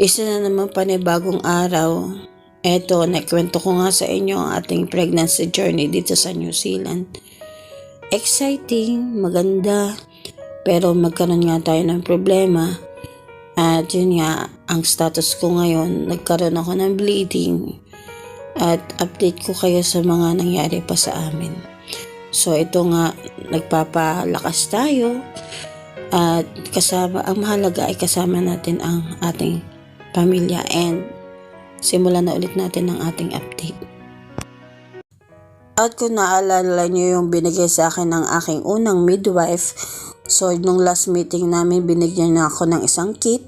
Isa na naman panibagong araw. Eto, nakwento ko nga sa inyo ang ating pregnancy journey dito sa New Zealand. Exciting, maganda, pero magkaroon nga tayo ng problema. At yun nga, ang status ko ngayon, nagkaroon ako ng bleeding. At update ko kayo sa mga nangyari pa sa amin. So ito nga, nagpapalakas tayo. At kasama, ang mahalaga ay kasama natin ang ating pamilya and simulan na ulit natin ang ating update. At kung naalala nyo yung binigay sa akin ng aking unang midwife, so nung last meeting namin binigyan niya ako ng isang kit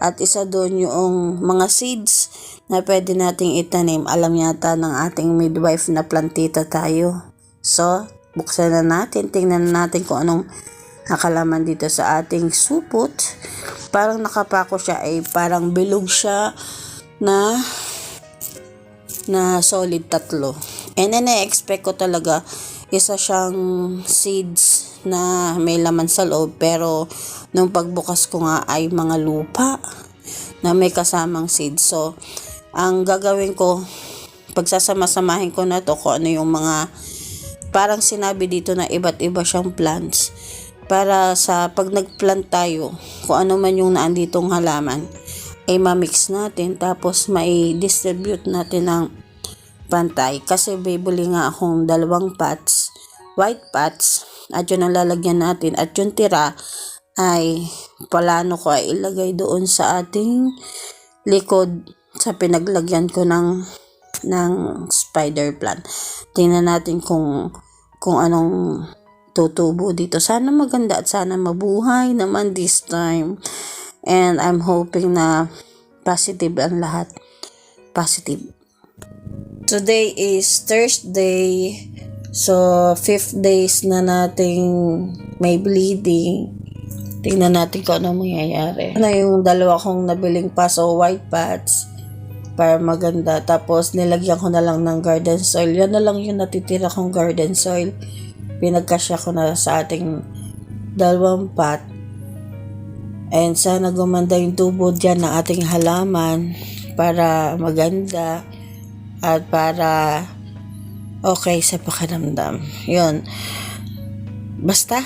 at isa doon yung mga seeds na pwede nating itanim. Alam yata ng ating midwife na plantita tayo. So, buksan na natin, tingnan na natin kung anong nakalaman dito sa ating supot. Parang nakapako siya ay parang bilog siya na na solid tatlo. And then expect ko talaga isa siyang seeds na may laman sa loob pero nung pagbukas ko nga ay mga lupa na may kasamang seeds. So, ang gagawin ko pagsasama-samahin ko na to kung ano yung mga parang sinabi dito na iba't iba siyang plants para sa pag nagplant tayo kung ano man yung naanditong halaman ay mamix natin tapos mai distribute natin ng pantay. Kasi bibili nga akong dalawang pots white pots at yun ang lalagyan natin. At yung tira ay palano ko ay ilagay doon sa ating likod sa pinaglagyan ko ng ng spider plant. Tingnan natin kung kung anong tutubo dito. Sana maganda at sana mabuhay naman this time. And I'm hoping na positive ang lahat. Positive. Today is Thursday. So, fifth days na nating may bleeding. Tingnan natin kung ano mangyayari. Ano yung dalawa kong nabiling paso white pads para maganda. Tapos, nilagyan ko na lang ng garden soil. Yan na lang yung natitira kong garden soil pinagkasya ko na sa ating dalawang pot. And sana gumanda yung tubo dyan ng ating halaman para maganda at para okay sa pakiramdam. Yun. Basta.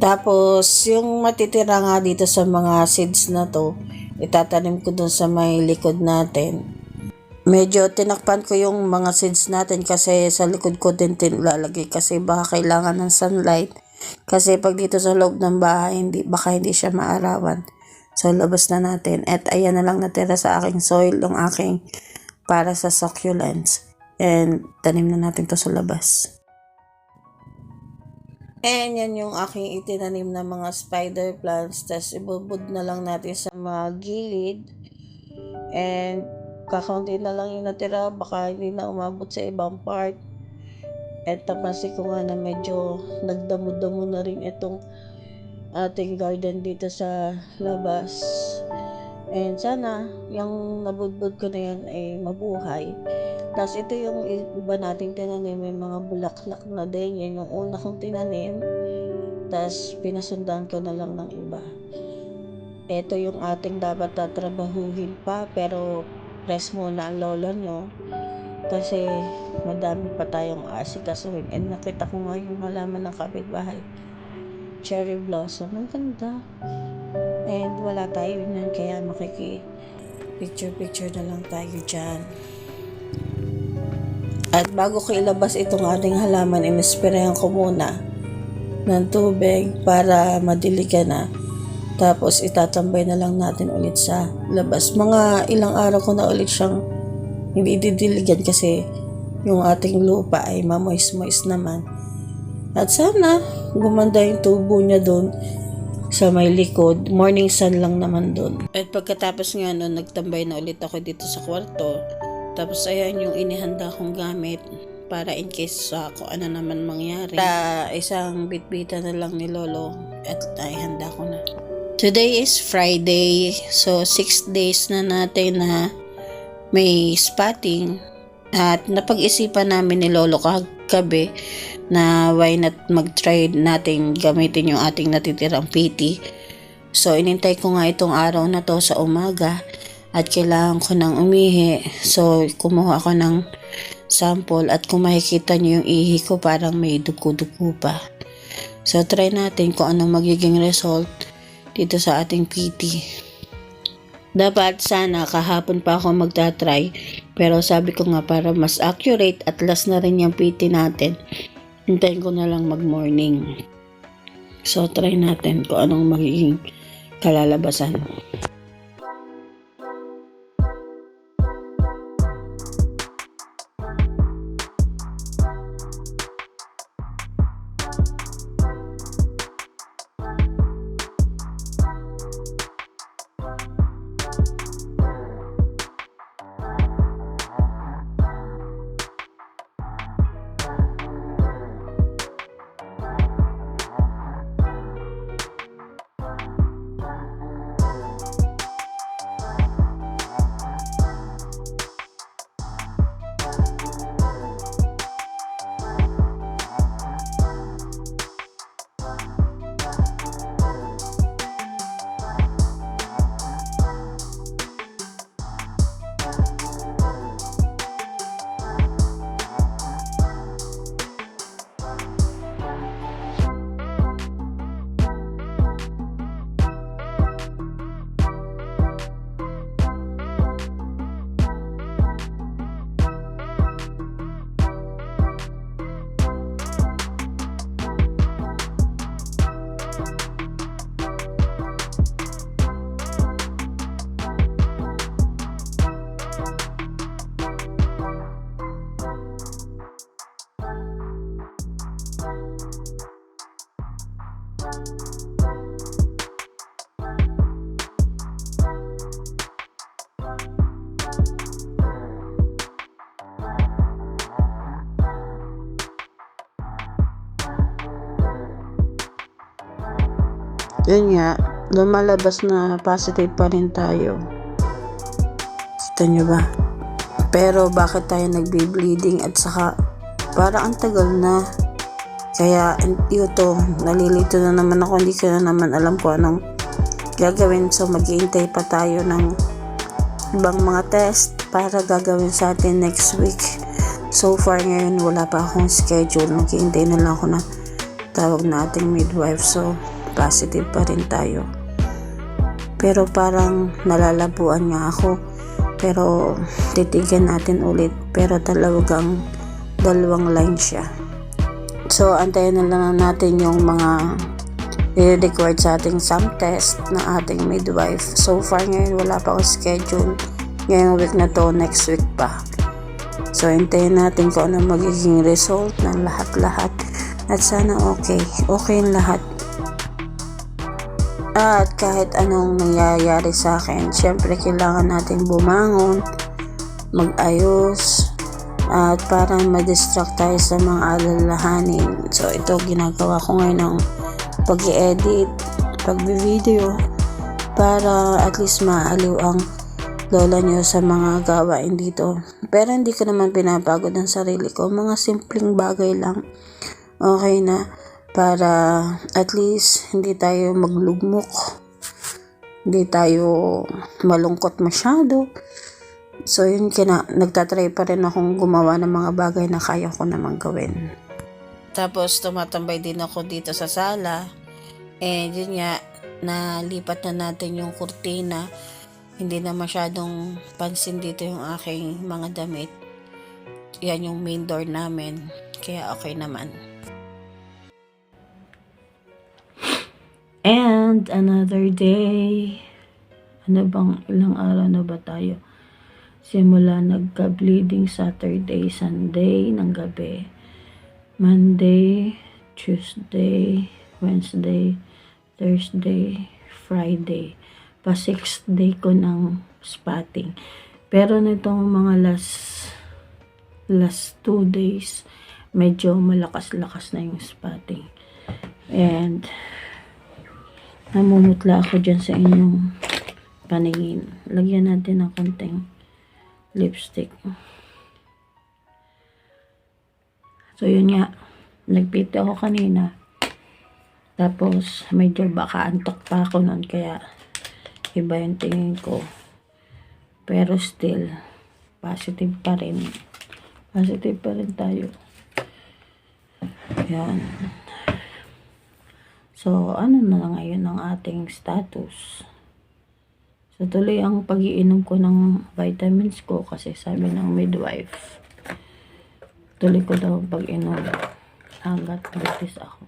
Tapos, yung matitira nga dito sa mga seeds na to, itatanim ko dun sa may likod natin medyo tinakpan ko yung mga seeds natin kasi sa likod ko din lalagay kasi baka kailangan ng sunlight. Kasi pag dito sa loob ng bahay hindi, baka hindi siya maarawan. So labas na natin. At ayan na lang natira sa aking soil yung aking para sa succulents. And tanim na natin to sa labas. And yan yung aking itinanim na mga spider plants. Tapos ibubud na lang natin sa mga gilid. And kakaunti na lang yung natira, baka hindi na umabot sa ibang part. At napansin ko nga na medyo nagdamo-damo na rin itong ating garden dito sa labas. And sana, yung nabudbud ko na yan ay mabuhay. Tapos ito yung iba nating tinanim, may mga bulaklak na din. Yan yung una kong tinanim. Tapos pinasundan ko na lang ng iba. Ito yung ating dapat tatrabahuhin pa, pero rest muna ang lolo nyo kasi madami pa tayong asikasuhin. And nakita ko nga yung ng kapitbahay. Cherry blossom. Ang ganda. And wala tayo nun kaya makiki picture picture na lang tayo dyan. At bago ko ilabas itong ating halaman inispirahan ko muna ng tubig para madiligan na tapos itatambay na lang natin ulit sa labas. Mga ilang araw ko na ulit siyang hindi kasi yung ating lupa ay mamoist-moist naman. At sana gumanda yung tubo niya doon sa may likod. Morning sun lang naman doon. At pagkatapos nga nun, nagtambay na ulit ako dito sa kwarto. Tapos ayan yung inihanda kong gamit para in case sa uh, kung ano naman mangyari. Ta, isang bitbita na lang ni Lolo at ay handa ko na. Today is Friday, so 6 days na natin na may spotting at napag-isipan namin ni Lolo kagabi na why not mag-try natin gamitin yung ating natitirang PT So, inintay ko nga itong araw na to sa umaga at kailangan ko ng umihi. So, kumuha ako ng sample at kung makikita nyo yung ihi ko parang may dugo-dugo pa. So, try natin kung anong magiging result dito sa ating PT. Dapat sana kahapon pa ako magta-try pero sabi ko nga para mas accurate at last na rin yung PT natin hintayin ko na lang mag-morning. So, try natin kung anong magiging kalalabasan. Yun nga, lumalabas na positive pa rin tayo. Kita nyo ba? Pero bakit tayo nagbe-bleeding at saka parang ang tagal na. Kaya ito, nalilito na naman ako. Hindi ko na naman alam kung anong gagawin. So maghihintay pa tayo ng ibang mga test para gagawin sa atin next week. So far ngayon wala pa akong schedule. Maghihintay na lang ako na tawag na ating midwife. So positive pa rin tayo. Pero parang nalalabuan nga ako. Pero titigan natin ulit. Pero talagang dalawang line siya. So antayin na lang natin yung mga i-record sa ating SAM test na ating midwife. So far ngayon wala pa akong schedule. Ngayong week na to, next week pa. So hintayin natin kung ano magiging result ng lahat-lahat. At sana okay. Okay lahat. At kahit anong nangyayari sa akin, syempre kailangan natin bumangon, mag-ayos, at para ma-distract tayo sa mga alalahanin. So ito ginagawa ko ngayon ng pag-edit, pag-video, para at least maaliw ang lola nyo sa mga gawain dito. Pero hindi ko naman pinapagod ang sarili ko. Mga simpleng bagay lang. Okay na para at least hindi tayo maglugmok. Hindi tayo malungkot masyado. So yun kina nagtatry pa rin akong gumawa ng mga bagay na kaya ko namang gawin. Tapos tumatambay din ako dito sa sala. Eh yun nga nalipat na natin yung kurtina. Hindi na masyadong pansin dito yung aking mga damit. Yan yung main door namin. Kaya okay naman. And another day. Ano bang ilang araw na ba tayo? Simula nagka-bleeding Saturday, Sunday ng gabi. Monday, Tuesday, Wednesday, Thursday, Friday. Pa sixth day ko ng spotting. Pero nitong mga last last two days, medyo malakas-lakas na yung spotting. And namumutla ako dyan sa inyong paningin. Lagyan natin ng konting lipstick. So, yun nga. Nagpiti ako kanina. Tapos, medyo baka antok pa ako nun, kaya iba yung tingin ko. Pero still, positive pa rin. Positive pa rin tayo. Yan. So, ano na lang ngayon ang ating status? So, tuloy ang pagiinom ko ng vitamins ko kasi sabi ng midwife, tuloy ko daw pag-inom hanggat buntis ako.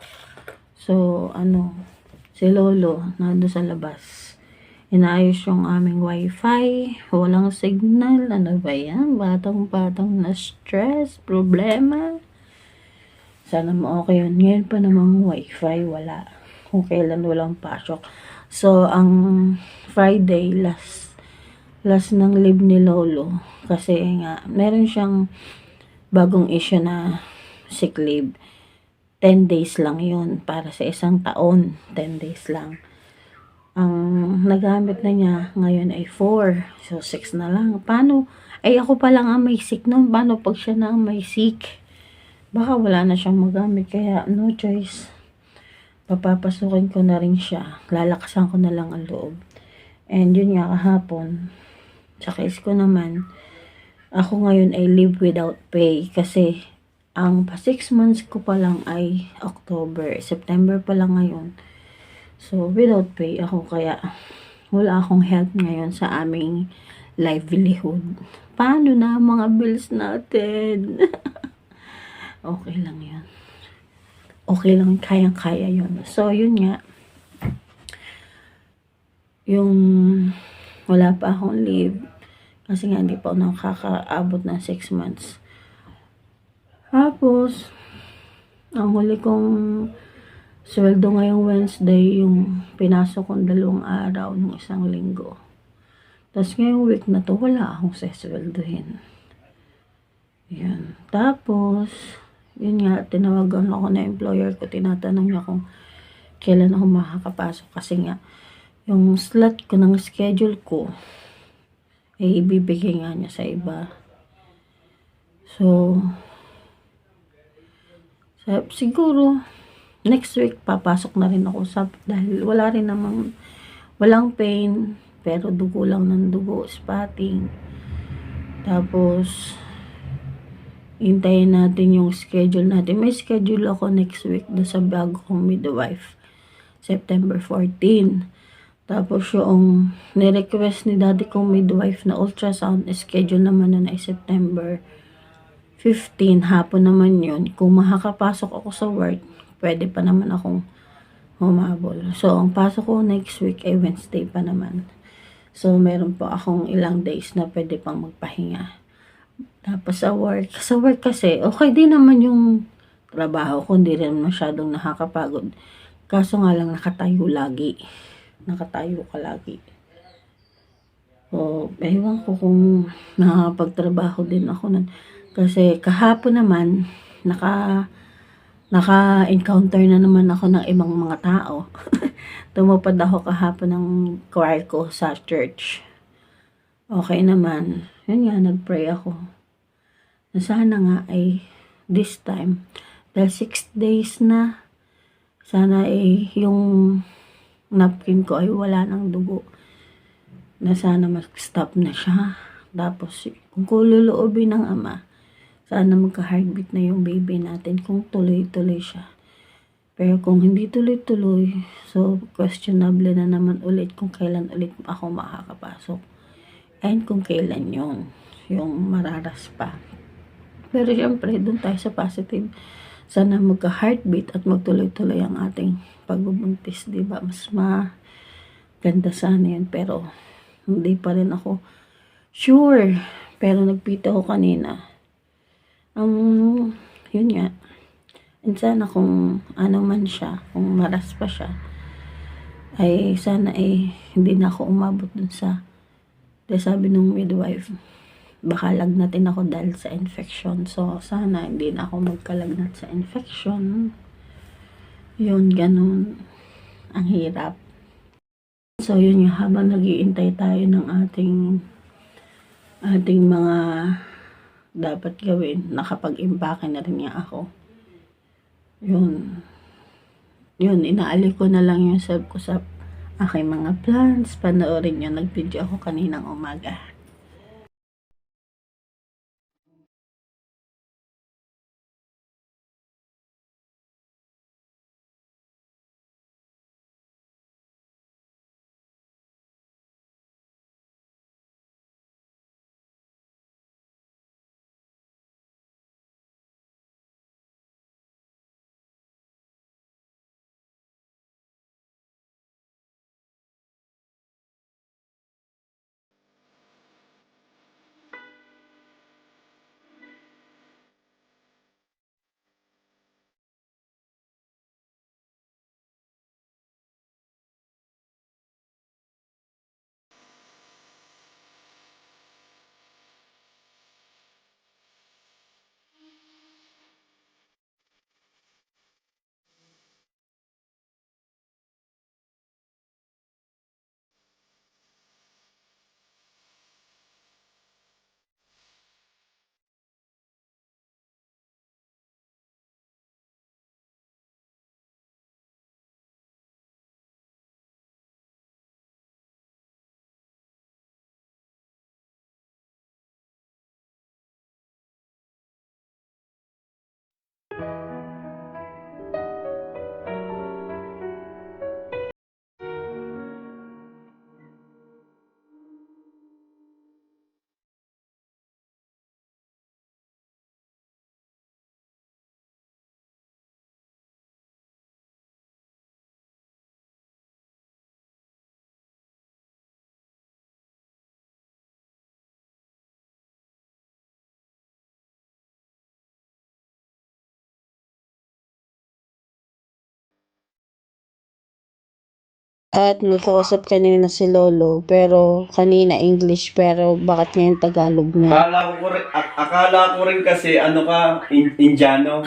So, ano, si Lolo, nando sa labas. Inaayos yung aming wifi, walang signal, ano ba yan? Batang-batang na stress, problema. Sana mo okay yun. Ngayon pa namang wifi, wala. Kung kailan walang pasok. So, ang Friday, last, last ng leave ni Lolo. Kasi nga, meron siyang bagong issue na sick leave. 10 days lang yun para sa isang taon. 10 days lang. Ang nagamit na niya ngayon ay 4. So, 6 na lang. Paano? Ay, ako pa lang ang may sick noon. Paano pag siya na ang may sick? Baka wala na siyang magamit. Kaya, no choice. Papapasukin ko na rin siya. Lalakasan ko na lang ang loob. And yun nga kahapon. Sa case ko naman, ako ngayon ay leave without pay kasi ang pa 6 months ko pa lang ay October, September pa lang ngayon. So, without pay ako kaya wala akong help ngayon sa aming livelihood. Paano na mga bills natin? okay lang yan. Okay lang, kayang-kaya yun. So, yun nga. Yung wala pa akong leave kasi nga hindi pa ako nakakaabot ng 6 months. Tapos, ang huli kong sweldo ngayong Wednesday, yung pinasok kong dalawang araw ng isang linggo. Tapos ngayong week na to, wala akong sesweldohin. Yan. Tapos, yun nga, tinawagan ako na employer ko, tinatanong niya kung kailan ako makakapasok kasi nga, yung slot ko ng schedule ko, eh, ibibigay nga niya sa iba. So, sa, siguro, next week, papasok na rin ako sa, dahil wala rin namang, walang pain, pero dugo lang ng dugo, spotting. Tapos, hintayin natin yung schedule natin. May schedule ako next week do sa bago kong midwife. September 14. Tapos yung ni-request ni daddy kong midwife na ultrasound, schedule naman na ay September 15. Hapon naman yun. Kung makakapasok ako sa work, pwede pa naman akong humabol. So, ang pasok ko next week ay Wednesday pa naman. So, meron po akong ilang days na pwede pang magpahinga. Tapos sa work, sa work kasi, okay din naman yung trabaho ko, hindi rin masyadong nakakapagod. Kaso nga lang nakatayo lagi. Nakatayo ka lagi. So, ewan ko kung nakakapagtrabaho din ako nun. Kasi kahapon naman, naka, naka-encounter na naman ako ng ibang mga tao. Tumupad ako kahapon ng choir ko sa church. Okay naman. Yun nga, nag-pray ako. Na sana nga ay this time, dahil six days na, sana ay yung napkin ko ay wala ng dugo. Na sana mag-stop na siya. Tapos, kung kululuobin ng ama, sana magka-heartbeat na yung baby natin kung tuloy-tuloy siya. Pero kung hindi tuloy-tuloy, so questionable na naman ulit kung kailan ulit ako makakapasok. And kung kailan yung, yung mararas pa. Pero syempre, doon tayo sa positive. Sana magka-heartbeat at magtuloy-tuloy ang ating pagbubuntis, di ba? Mas maganda sana yun. Pero, hindi pa rin ako sure. Pero nagpita ko kanina ang, yun nga, and sana kung ano man siya, kung maras pa siya, ay sana ay hindi na ako umabot dun sa, dahil sabi nung midwife, baka lagnatin ako dahil sa infection. So, sana hindi na ako magkalagnat sa infection. Yun, ganun. Ang hirap. So, yun nga, habang nagiintay tayo ng ating ating mga dapat gawin. Nakapag-impake na rin niya ako. Yun. yun, inaali ko na lang yung self ko sa aking mga plans. Panoorin nyo, nag-video ako kaninang umaga. At nagkausap kanina si Lolo, pero kanina English, pero bakit ngayon Tagalog na? Akala ko rin, ak- akala ko rin kasi ano ka, in- Indiano.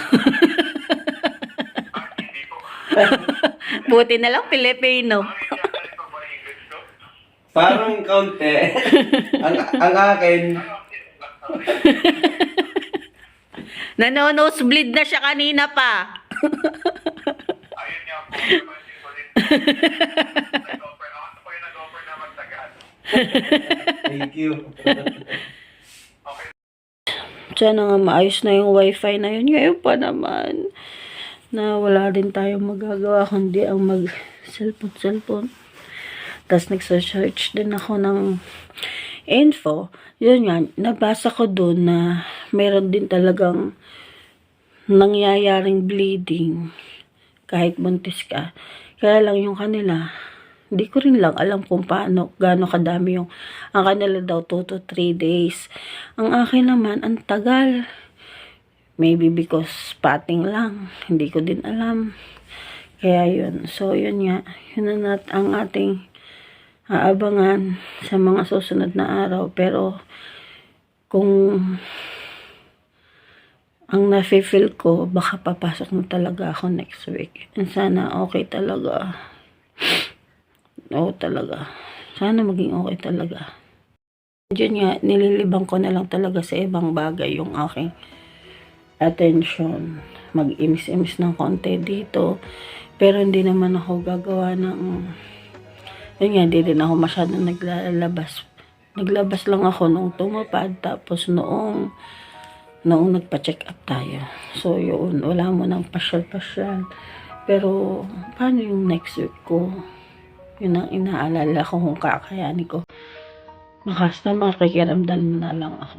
Buti na lang Pilipino. Parang kaunti. ang, ang akin, Nanonosebleed na siya kanina pa. thank you. Sana nga maayos na yung wifi na yun. Ngayon pa naman na wala din tayong magagawa kundi ang mag cellphone cellphone. Tapos nagsa-search din ako ng info. Yun nga, nabasa ko doon na meron din talagang nangyayaring bleeding kahit buntis ka. Kaya lang yung kanila, hindi ko rin lang alam kung paano, gaano kadami yung, ang kanila daw 2 to 3 days. Ang akin naman, ang tagal. Maybe because spotting lang. Hindi ko din alam. Kaya yun. So, yun nga. Yun na ang ating aabangan sa mga susunod na araw. Pero, kung ang nafe-feel ko, baka papasok na talaga ako next week. And sana okay talaga. Oo talaga. Sana maging okay talaga. Diyan nga, nililibang ko na lang talaga sa ibang bagay yung aking attention. Mag-imis-imis ng konti dito. Pero hindi naman ako gagawa ng... Yun nga, hindi din ako masyadong naglalabas. Naglabas lang ako nung tumapad. Tapos noong noong nagpa-check up tayo. So, yun, wala mo nang pasyal-pasyal. Pero, paano yung next week ko? Yun ang inaalala ko kung kakayanin ko. Makasta makikiramdam na lang ako.